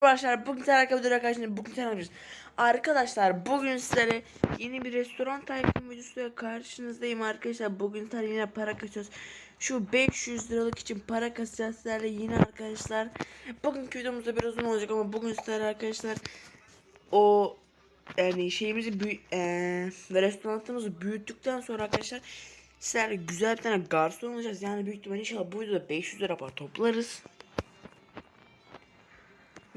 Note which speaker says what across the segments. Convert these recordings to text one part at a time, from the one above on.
Speaker 1: Arkadaşlar bugün sizlerle arkadaşlar arkadaşlar bugün sizlerle arkadaşlar. Arkadaşlar bugün sizlere yeni bir restoran tycoon videosuyla karşınızdayım arkadaşlar. Bugün sizlerle yine para kasıyoruz şu 500 liralık için para kasacağız sizlerle yine arkadaşlar. Bugünkü videomuz da biraz uzun olacak ama bugün sizlerle arkadaşlar o yani şeyimizi büyü ve restoranımızı büyüttükten sonra arkadaşlar sizlerle güzel bir tane garson olacağız. Yani büyük ihtimalle inşallah bu videoda 500 lira para toplarız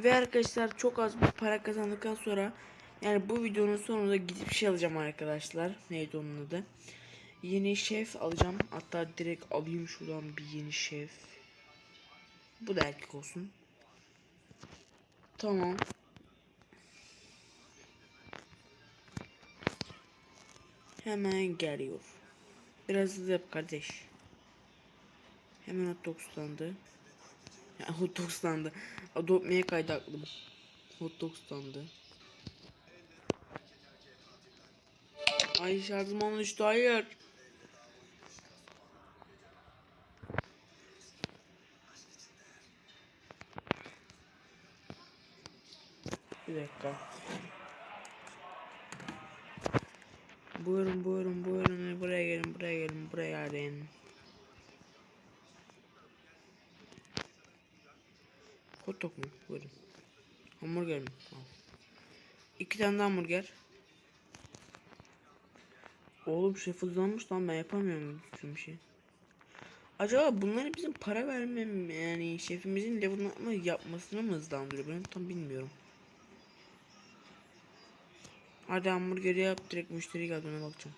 Speaker 1: ve arkadaşlar çok az bir para kazandıktan sonra yani bu videonun sonunda gidip şey alacağım arkadaşlar. Neydi onun adı? Yeni şef alacağım. Hatta direkt alayım şuradan bir yeni şef. Bu da erkek olsun. Tamam. Hemen geliyor. Biraz hızlı yap kardeş. Hemen hot dogslandı. Ya hot dogslandı. Adopt Me'ye kaydı aklım. Hot dogslandı. Ay şarjım düştü hayır. Bir dakika. Buyurun buyurun buyurun buraya gelin buraya gelin buraya gelin. Hot dog mu? Buyurun. Hamburger mi? Al. İki tane de hamburger. Oğlum şef hızlanmış lan ben yapamıyorum bütün bir şey. Acaba bunları bizim para vermem yani şefimizin level'ını yapmasını mı hızlandırıyor ben tam bilmiyorum. Hadi hamburgeri yap direkt müşteri geldi bakacağım.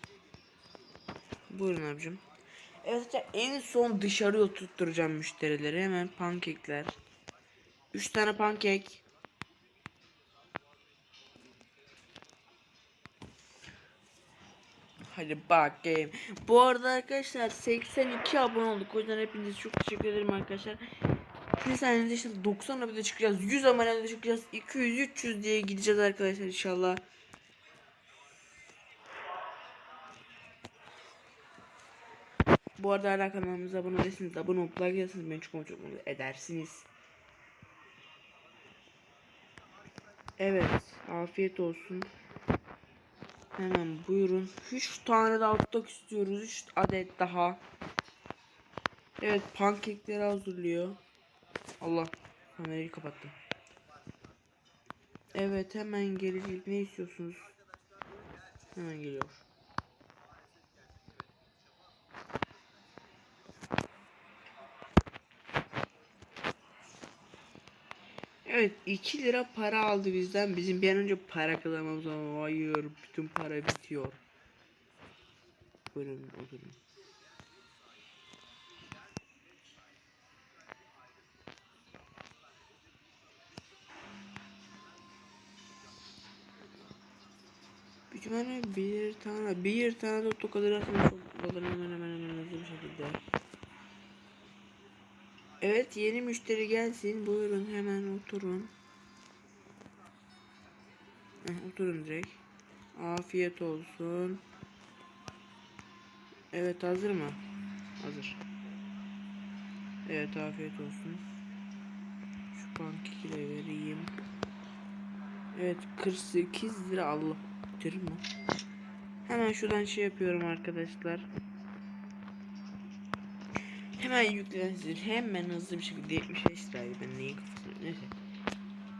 Speaker 1: Buyurun abicim. Evet en son dışarıya tutturacağım müşterileri hemen pankekler. 3 tane pankek. Hadi bakayım. Bu arada arkadaşlar 82 abone olduk. O yüzden hepinize çok teşekkür ederim arkadaşlar. Bir sayenizde işte 90 abone çıkacağız. 100 abone çıkacağız. 200 300 diye gideceğiz arkadaşlar inşallah. Bu arada hala kanalımıza abone değilseniz abone olup like ederseniz beni çok mutlu edersiniz. Evet, afiyet olsun. Hemen buyurun. 3 tane daha hot istiyoruz. 3 adet daha. Evet, pankekleri hazırlıyor. Allah, kamerayı kapattım. Evet, hemen gelecek. Ne istiyorsunuz? Hemen geliyor. Evet 2 lira para aldı bizden. Bizim bir an önce para kazanmamız ama hayır bütün para bitiyor. Buyurun oturun. Bir tane bir tane bir tane de tokadır atmış çok hemen hemen hemen hızlı bir şekilde. Evet yeni müşteri gelsin. Buyurun hemen oturun. Heh, oturun direkt. Afiyet olsun. Evet hazır mı? Hazır. Evet afiyet olsun. Şu pankeki de vereyim. Evet 48 lira Allah. Bitirir mi? Hemen şuradan şey yapıyorum arkadaşlar. Hemen yüklensin. Hemen hızlı bir şekilde 75 liraydı. Ben neyin kafasını neyse.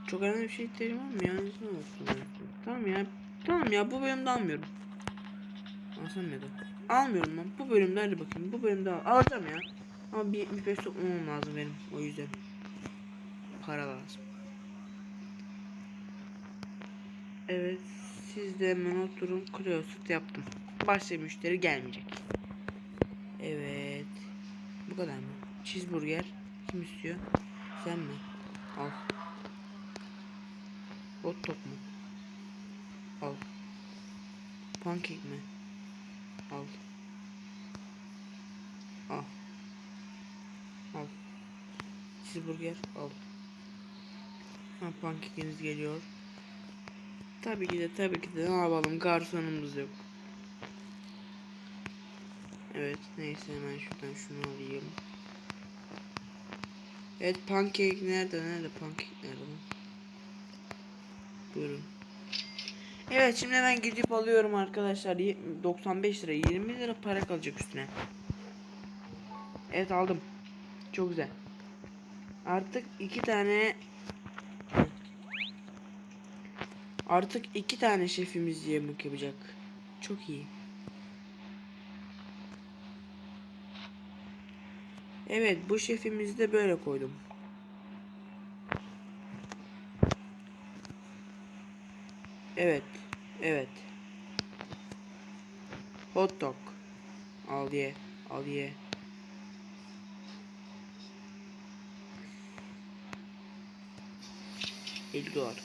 Speaker 1: Çok önemli bir şey ihtiyacım var mı? Yani ne olsun? Tamam ya. Tamam ya bu bölümde almıyorum. Alsam ya da. Almıyorum lan. Bu bölümde hadi bakayım. Bu bölümde al. Alacağım ya. Ama bir 75 toplamam lazım benim. O yüzden. Para lazım. Evet. Siz de hemen oturun. Closet yaptım. Başka müşteri gelmeyecek. Bu kadar mı? Cheeseburger. Kim istiyor? Sen mi? Al. Hot dog mu? Al. Pankek mi? Al. Al. Al. Cheeseburger al. Ha pankekiniz geliyor. Tabii ki de tabii ki de ne yapalım garsonumuz yok. Evet neyse hemen şuradan şunu alayım. Evet pankek nerede nerede pankek nerede? Buyurun. Evet şimdi hemen gidip alıyorum arkadaşlar. Ye- 95 lira 20 lira para kalacak üstüne. Evet aldım. Çok güzel. Artık iki tane Artık iki tane şefimiz yemek yapacak. Çok iyi. Evet bu şefimizi de böyle koydum. Evet. Evet. Hot dog. Al ye. Al ye. Elli dolar.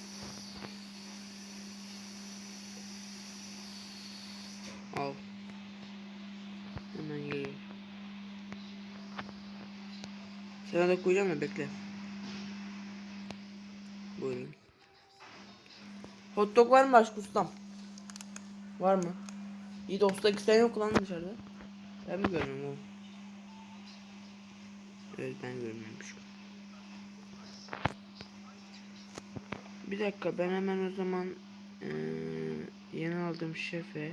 Speaker 1: Al. Hemen geliyor. Sana da koyacağım ya bekle. Buyurun. Hot dog var mı başka ustam? Var mı? İyi dosta iki tane yok lan dışarıda. Ben mi görmüyorum oğlum? Evet ben görmüyormuşum. Bir dakika ben hemen o zaman eee, yeni aldığım şefe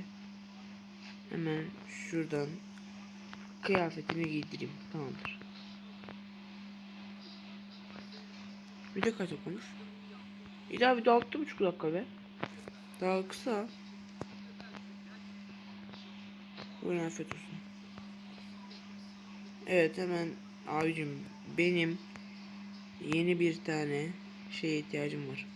Speaker 1: hemen şuradan kıyafetini giydireyim. Tamamdır. Bir de kaç daha bir de altı buçuk dakika be. Daha kısa. Buyurun afiyet olsun. Evet hemen abicim benim yeni bir tane şeye ihtiyacım var.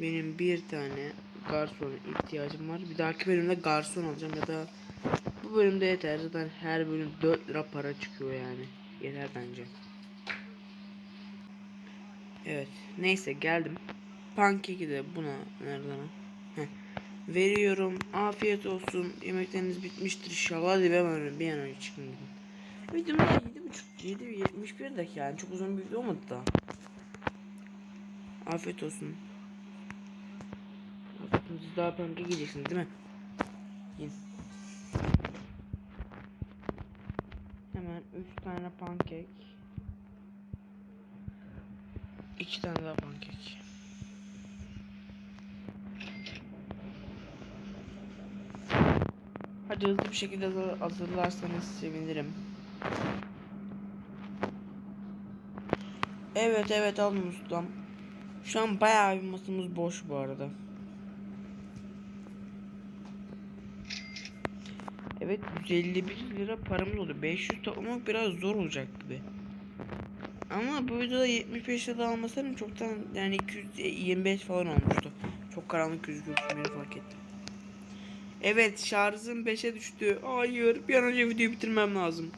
Speaker 1: Benim bir tane garson ihtiyacım var. Bir dahaki bölümde garson alacağım ya da bu bölümde yeter. Zaten her bölüm 4 lira para çıkıyor yani. Yeter bence. Evet. Neyse geldim. Pankeki de buna nereden? Heh. Veriyorum. Afiyet olsun. Yemekleriniz bitmiştir inşallah. Hadi ben öyle bir an önce çıkın gidin. Videom daha 7.5 7 71 dakika yani çok uzun bir video olmadı da. Afiyet olsun. Siz daha pankek yiyeceksiniz değil mi? Yiyin. Hemen 3 tane pankek. 2 tane daha pankek. Hadi hızlı bir şekilde hazır- hazırlarsanız sevinirim. Evet evet alın ustam. Şu an bayağı bir masamız boş bu arada. Evet 151 lira paramız oldu. 500 toplamak biraz zor olacak gibi. Ama bu videoda 75 lira almasam çoktan yani 225 falan olmuştu. Çok karanlık gözüküyor beni fark ettim. Evet şarjım 5'e düştü. Hayır bir an önce videoyu bitirmem lazım.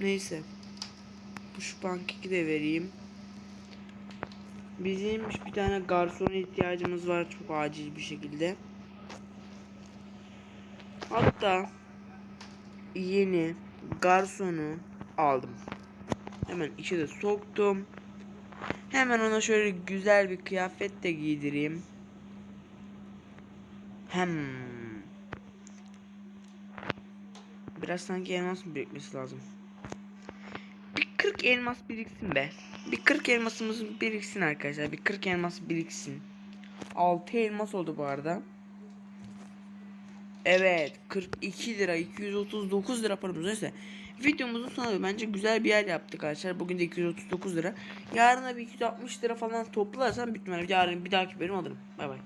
Speaker 1: Neyse. Bu şu pankeki de vereyim. Bizim bir tane garson ihtiyacımız var çok acil bir şekilde. Hatta yeni garsonu aldım. Hemen içe de soktum. Hemen ona şöyle güzel bir kıyafet de giydireyim. Hem biraz sanki elmas mı birikmesi lazım. Bir 40 elmas biriksin be. Bir 40 elmasımız biriksin arkadaşlar. Bir 40 elmas biriksin. 6 elmas oldu bu arada. Evet 42 lira 239 lira paramız neyse. Videomuzun sonunda bence güzel bir yer yaptık arkadaşlar. Bugün de 239 lira. Yarına bir 260 lira falan toplarsam bitmez. Yarın bir dahaki bölüm alırım. Bay bay.